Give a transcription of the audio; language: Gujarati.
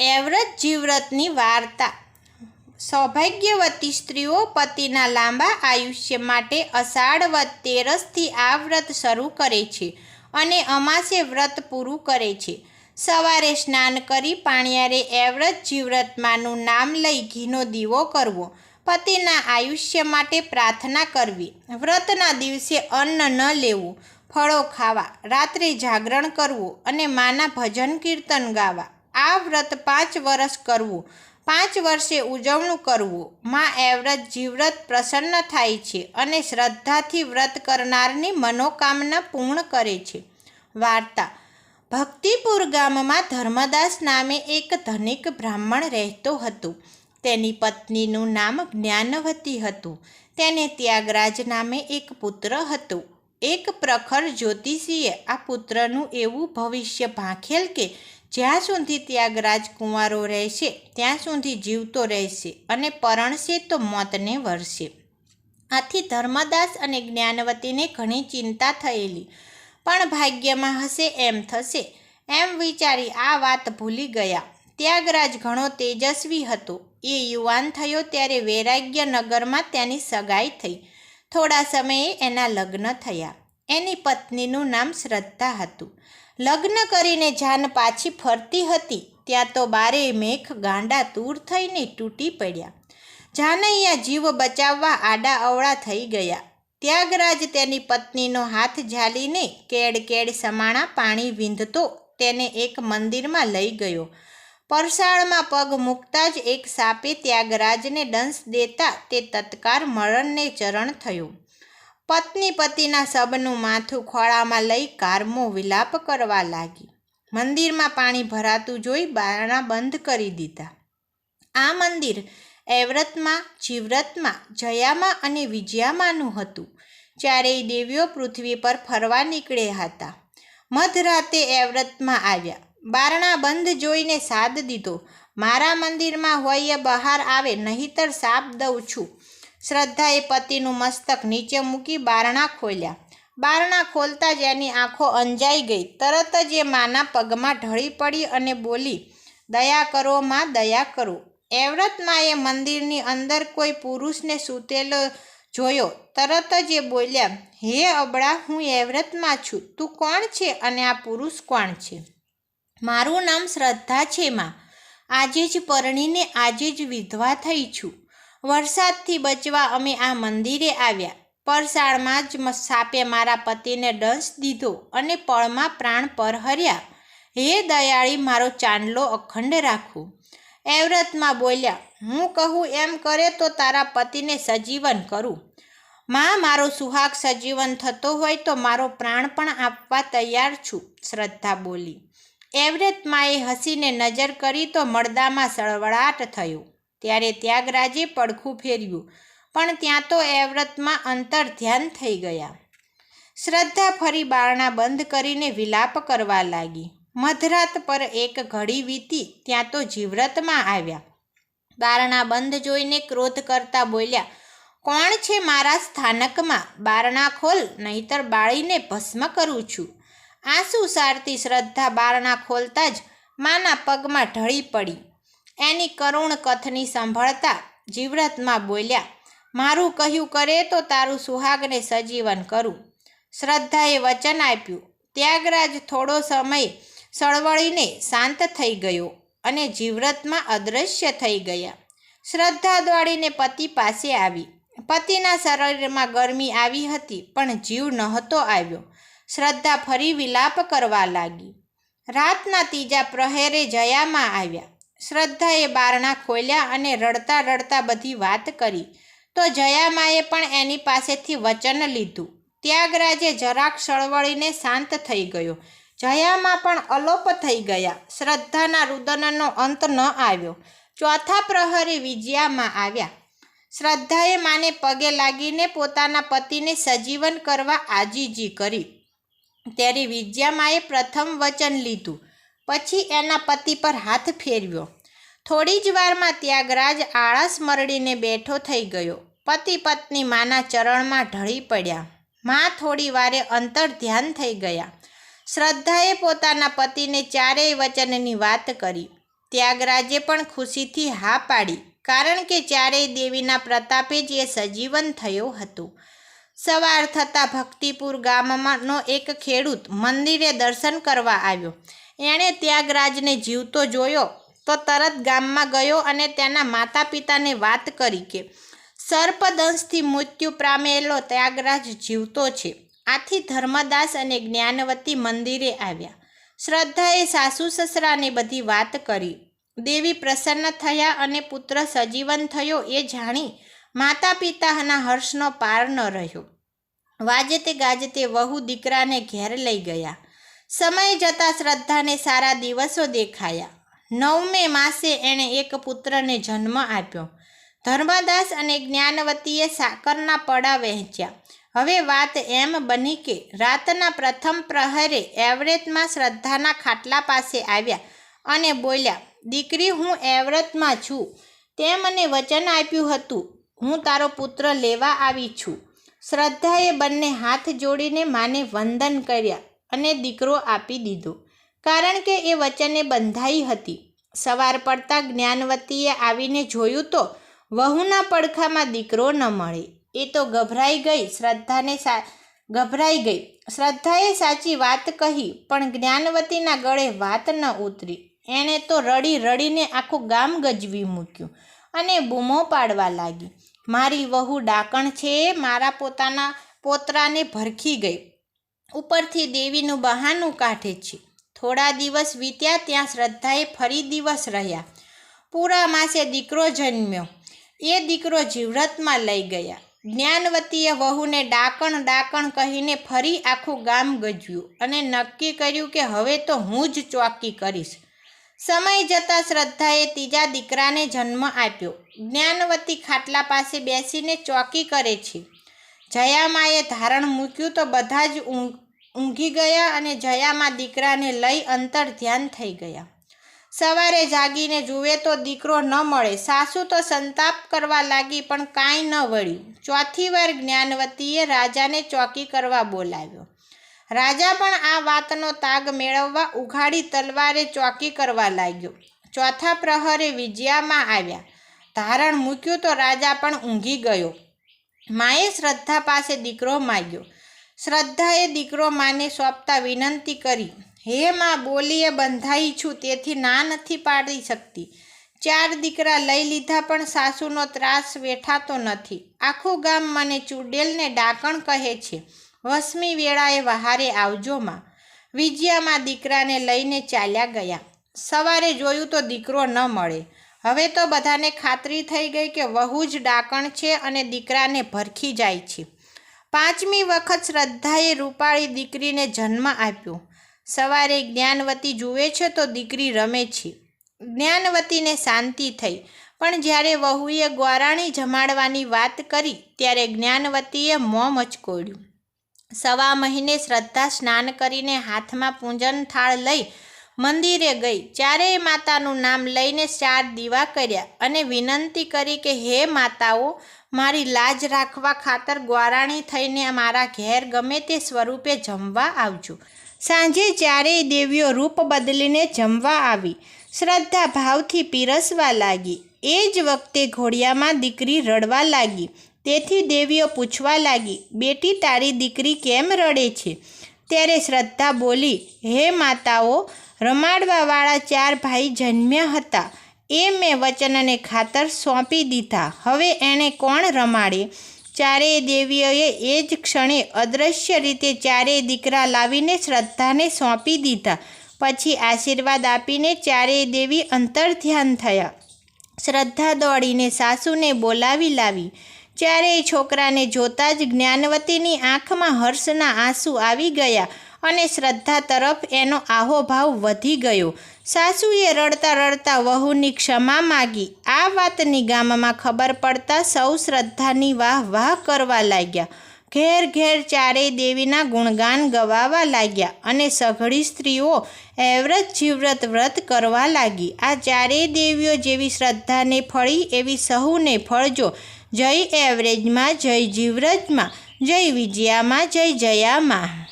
એવ્રત જીવ્રતની વાર્તા. સૌભાગ્યવતી સ્ત્રીઓ પતિના લાંબા આયુષ્ય માટે અષાઢ વત તેરસથી આ વ્રત શરૂ કરે છે અને અમાસે વ્રત પૂરું કરે છે. સવારે સ્નાન કરી પાણિયારે એવ્રત જીવ્રતમાંનું નામ લઈ ઘીનો દીવો કરવો. પતિના આયુષ્ય માટે પ્રાર્થના કરવી. વ્રતના દિવસે અન્ન ન લેવું. ફળો ખાવા. રાત્રે જાગરણ કરવું અને માના ભજન કીર્તન ગાવા. આ વ્રત પાંચ વર્ષ કરવું. પાંચ વર્ષે ઉજવણું કરવું. માં એવ્રત જીવ્રત પ્રસન્ન થાય છે અને શ્રદ્ધાથી વ્રત કરનારની મનોકામના પૂર્ણ કરે છે. વાર્તા. ભક્તિપુર ગામમાં ધર્મદાસ નામે એક ધનિક બ્રાહ્મણ રહેતો હતો. તેની પત્નીનું નામ જ્ઞાનવતી હતું. તેને ત્યાગરાજ નામે એક પુત્ર હતો. એક પ્રખર જ્યોતિષીએ આ પુત્રનું એવું ભવિષ્ય ભાંખેલ કે જ્યાં સુધી ત્યાગરાજ કુંવારો રહેશે, ત્યાં સુધી જીવતો રહેશે અને પરણશે તો મોતને વરશે આથી ધર્મદાસ અને જ્ઞાનવતીને ઘણી ચિંતા થયેલી. પણ ભાગ્યમાં હશે એમ થશે. એમ વિચારી આ વાત ભૂલી ગયા. ત્યાગરાજ ઘણો તેજસ્વી હતો. એ યુવાન થયો ત્યારે વૈરાગ્ય નગરમાં તેની સગાઈ થઈ. થોડા સમયે એના લગ્ન થયા. એની પત્નીનું નામ શ્રદ્ધા હતું. લગ્ન કરીને જાન પાછી ફરતી હતી, ત્યાં તો બારે મેઘ ગાંડા તૂર થઈને તૂટી પડ્યા. જાનૈયા જીવ બચાવવા આડા અવળા થઈ ગયા. ત્યાગરાજ તેની પત્નીનો હાથ ઝાલીને કેડ કેડ સમાણા પાણી વીંધતો તેને એક મંદિરમાં લઈ ગયો. પરસાળમાં પગ મૂકતા જ એક સાપે ત્યાગરાજને દંશ દેતા તે તત્કાર મરણને ચરણ થયું. પત્ની પતિના શબનું માથું ખોળામાં લઈ કારમો વિલાપ કરવા લાગી. મંદિરમાં પાણી ભરાતું જોઈ બારણા બંધ કરી દીધા. આ મંદિર એવ્રતમાં જીવ્રતમાં, જયામાં અને વિજયામાંનું હતું. ચારેય દેવીઓ પૃથ્વી પર ફરવા નીકળ્યા હતા. મધરાતે એવ્રતમાં આવ્યા. બારણા બંધ જોઈને સાદ દીધો. મારા મંદિરમાં હોય બહાર આવે નહીતર સાપ દઉં છું. શ્રદ્ધાએ પતિનું મસ્તક નીચે મૂકી બારણા ખોલ્યા. બારણા ખોલતા જ એની આંખો અંજાઈ ગઈ. તરત જ એ માના પગમાં ઢળી પડી અને બોલી, દયા કરો માં, દયા કરો. એવ્રતમાં એ મંદિરની અંદર કોઈ પુરુષને સૂતેલો જોયો. તરત જ એ બોલ્યા, હે અબળા, હું એવ્રતમાં છું. તું કોણ છે અને આ પુરુષ કોણ છે? મારું નામ શ્રદ્ધા છે, માં. આજે જ પરણીને આજે જ વિધવા થઈ છું. વરસાદથી બચવા અમે આ મંદિરે આવ્યા. પરસાળમાં જ સાપે મારા પતિને દંશ દીધો અને પળમાં પ્રાણ પર હર્યા હે દયાળી, મારો ચાંદલો અખંડ રાખું. એવ્રતમાં બોલ્યા, હું કહું એમ કરે તો તારા પતિને સજીવન કરું. માં, મારો સુહાગ સજીવન થતો હોય તો મારો પ્રાણ પણ આપવા તૈયાર છું, શ્રદ્ધા બોલી. એવ્રત માએ હસીને નજર કરી તો મળદામાં સળવળાટ થયો. ત્યારે ત્યાગરાજે પડખું ફેર્યું, પણ ત્યાં તો એવ્રતમાં અંતર ધ્યાન થઈ ગયા. શ્રદ્ધા ફરી બારણા બંધ કરીને વિલાપ કરવા લાગી. મધરાત પર એક ઘડી વીતી ત્યાં તો જીવ્રતમાં આવ્યા. બારણા બંધ જોઈને ક્રોધ કરતા બોલ્યા, કોણ છે મારા સ્થાનકમાં? બારણા ખોલ, નહીતર બાળીને ભસ્મ કરું છું. આંસુ સારતી શ્રદ્ધા બારણા ખોલતા જ માના પગમાં ઢળી પડી. એની કરુણ કથની સાંભળતા જીવ્રતમાં બોલ્યા, મારું કહ્યું કરે તો તારું સુહાગને સજીવન કરું. શ્રદ્ધાએ વચન આપ્યું. ત્યાગરાજ થોડો સમય સળવળીને શાંત થઈ ગયો અને જીવ્રતમાં અદૃશ્ય થઈ ગયા. શ્રદ્ધા દોડીને પતિ પાસે આવી. પતિના શરીરમાં ગરમી આવી હતી, પણ જીવ નહોતો આવ્યો. શ્રદ્ધા ફરી વિલાપ કરવા લાગી. રાતના ત્રીજા પ્રહેરે જયામાં આવ્યા. શ્રદ્ધાએ બારણા ખોલ્યા અને રડતા રડતા બધી વાત કરી. તો જયામાએ પણ એની પાસેથી વચન લીધું. ત્યાગરાજે જરાક સળવળીને શાંત થઈ ગયો. જયામાં પણ અલોપ થઈ ગયા. શ્રદ્ધાના રુદનનો અંત ન આવ્યો. ચોથા પ્રહરે વિજયામાં આવ્યા. શ્રદ્ધાએ માને પગે લાગીને પોતાના પતિને સજીવન કરવા આજીજી કરી. ત્યારે વિજયામાએ પ્રથમ વચન લીધું. પછી એના પતિ પર હાથ ફેરવ્યો. થોડી જ વારમાં ત્યાગરાજ આળસ મરડીને બેઠો થઈ ગયો. પતિ પત્ની માના ચરણમાં ઢળી પડ્યા. માં થોડી વારે અંતર ધ્યાન થઈ ગયા. શ્રદ્ધાએ પોતાના પતિને ચારેય વચનની વાત કરી. ત્યાગરાજે પણ ખુશીથી હા પાડી, કારણ કે ચારેય દેવીના પ્રતાપે જ એ સજીવન થયો હતો. સવાર થતાં ભક્તિપુર ગામમાંનો એક ખેડૂત મંદિરે દર્શન કરવા આવ્યો. એણે ત્યાગરાજને જીવતો જોયો તો તરત ગામમાં ગયો અને તેના માતા પિતાને વાત કરી કે, સર્પદંશથી મૃત્યુ પામેલો ત્યાગરાજ જીવતો છે. આથી ધર્મદાસ અને જ્ઞાનવતી મંદિરે આવ્યા. શ્રદ્ધાએ સાસુ સસરાને બધી વાત કરી. દેવી પ્રસન્ન થયા અને પુત્ર સજીવન થયો એ જાણી માતા પિતાના હર્ષનો પાર ન રહ્યો. વાજતે ગાજતે વહુ દીકરાને ઘેર લઈ ગયા. સમય જતાં શ્રદ્ધાને સારા દિવસો દેખાયા. નવમે માસે એણે એક પુત્રને જન્મ આપ્યો. ધર્મદાસ અને જ્ઞાનવતીએ સાકરના પડા વહેંચ્યા. હવે વાત એમ બની કે રાતના પ્રથમ પ્રહરે એવરેતમાં શ્રદ્ધાના ખાટલા પાસે આવ્યા અને બોલ્યા, દીકરી, હું એવરેતમાં છું. તે મને વચન આપ્યું હતું. હું તારો પુત્ર લેવા આવી છું. શ્રદ્ધાએ બંને હાથ જોડીને માને વંદન કર્યા અને દીકરો આપી દીધો. કારણ કે એ વચને બંધાઈ હતી. સવાર પડતા જ્ઞાનવતીએ આવીને જોયું તો વહુના પડખામાં દીકરો ન મળે. એ તો ગભરાઈ ગઈ, શ્રદ્ધાને સા, ગભરાઈ ગઈ. શ્રદ્ધાએ સાચી વાત કહી, પણ જ્ઞાનવતીના ગળે વાત ન ઉતરી. એણે તો રડી રડીને આખું ગામ ગજવી મૂક્યું અને બૂમો પાડવા લાગી. મારી વહુ ડાકણ છે, મારા પોતાના પોતરાને ભરખી ગઈ. ઉપરથી દેવીનું બહાનું કાઢે છે. થોડા દિવસ વીત્યા ત્યાં શ્રદ્ધાએ ફરી દિવસ રહ્યા. પૂરા માસે દીકરો જન્મ્યો. એ દીકરો જીવ્રતમાં લઈ ગયા. જ્ઞાનવતીએ વહુને ડાકણ ડાકણ કહીને ફરી આખું ગામ ગજવ્યું અને નક્કી કર્યું કે હવે તો હું જ ચોકી કરીશ. સમય જતાં શ્રદ્ધાએ ત્રીજા દીકરાને જન્મ આપ્યો. જ્ઞાનવતી ખાટલા પાસે બેસીને ચોકી કરે છે. જયામાએ ધારણ મૂક્યું તો બધા જ ઊંઘી ગયા અને જયામાં દીકરાને લઈ અંતર ધ્યાન થઈ ગયા. સવારે જાગીને જુએ તો દીકરો ન મળે. સાસુ તો સંતાપ કરવા લાગી પણ કાંઈ ન વળ્યું. ચોથી વાર જ્ઞાનવતીએ રાજાને ચોકી કરવા બોલાવ્યો. રાજા પણ આ વાતનો તાગ મેળવવા ઉઘાડી તલવારે ચોકી કરવા લાગ્યો. ચોથા પ્રહરે વિજયામાં આવ્યા. ધારણ મૂક્યું તો રાજા પણ ઊંઘી ગયો. માએ શ્રદ્ધા પાસે દીકરો માગ્યો. શ્રદ્ધાએ દીકરો માને સોંપતા વિનંતી કરી, હે માં, બોલીએ બંધાઈ છું, તેથી ના નથી પાડી શકતી. ચાર દીકરા લઈ લીધા પણ સાસુનો ત્રાસ વેઠાતો નથી. આખું ગામ મને ચૂડેલને ડાકણ કહે છે. વસમી વેળાએ વહારે આવજોમાં. વિજયામાં દીકરાને લઈને ચાલ્યા ગયા. સવારે જોયું તો દીકરો ન મળે. હવે તો બધાને ખાતરી થઈ ગઈ કે વહુ જ ડાકણ છે અને દીકરાને ભરખી જાય છે. પાંચમી વખત શ્રદ્ધાએ રૂપાળી દીકરીને જન્મ આપ્યો. સવારે જ્ઞાનવતી જુએ છે તો દીકરી રમે છે. જ્ઞાનવતીને શાંતિ થઈ. પણ જ્યારે વહુએ ગ્વારાણી જમાડવાની વાત કરી, ત્યારે જ્ઞાનવતીએ મોં મચકોડ્યું. સવા મહિને શ્રદ્ધા સ્નાન કરીને હાથમાં પૂંજન થાળ લઈ મંદિરે ગઈ. ચારેય માતાનું નામ લઈને ચાર દીવા કર્યા અને વિનંતી કરી કે, હે માતાઓ, મારી લાજ રાખવા ખાતર ગ્વારાણી થઈને મારા ઘેર ગમે તે સ્વરૂપે જમવા આવજો. સાંજે ચારેય દેવીઓ રૂપ બદલીને જમવા આવી. શ્રદ્ધા ભાવથી પીરસવા લાગી. એ જ વખતે ઘોડિયામાં દીકરી રડવા લાગી. તેથી દેવીઓ પૂછવા લાગી, બેટી, તારી દીકરી કેમ રડે છે? ત્યારે શ્રદ્ધા બોલી, હે માતાઓ, રમાડવાવાળા ચાર ભાઈ જન્મ્યા હતા. એ મેં વચનને ખાતર સોંપી દીધા. હવે એણે કોણ રમાડે? ચારેય દેવીઓએ એ જ ક્ષણે અદૃશ્ય રીતે ચારેય દીકરા લાવીને શ્રદ્ધાને સોંપી દીધા. પછી આશીર્વાદ આપીને ચારેય દેવી અંતર્ધ્યાન થયા. શ્રદ્ધા દોડીને સાસુને બોલાવી લાવી. ચારેય છોકરાને જોતાં જ જ્ઞાનવતીની આંખમાં હર્ષના આંસુ આવી ગયા અને શ્રદ્ધા તરફ એનો આહોભાવ વધી ગયો. સાસુએ રડતા રડતા વહુની ક્ષમા માગી. આ વાતની ગામમાં ખબર પડતા સૌ શ્રદ્ધાની વાહ વાહ કરવા લાગ્યા. ઘેર ઘેર ચારેય દેવીના ગુણગાન ગવાવા લાગ્યા અને સઘળી સ્ત્રીઓ એવ્રત જીવ્રત વ્રત કરવા લાગી. આ ચારેય દેવીઓ જેવી શ્રદ્ધાને ફળી એવી સહુને ફળજો. જય એવરેજમાં જય જીવરજમાં જય વિજયામાં જય જયામાં.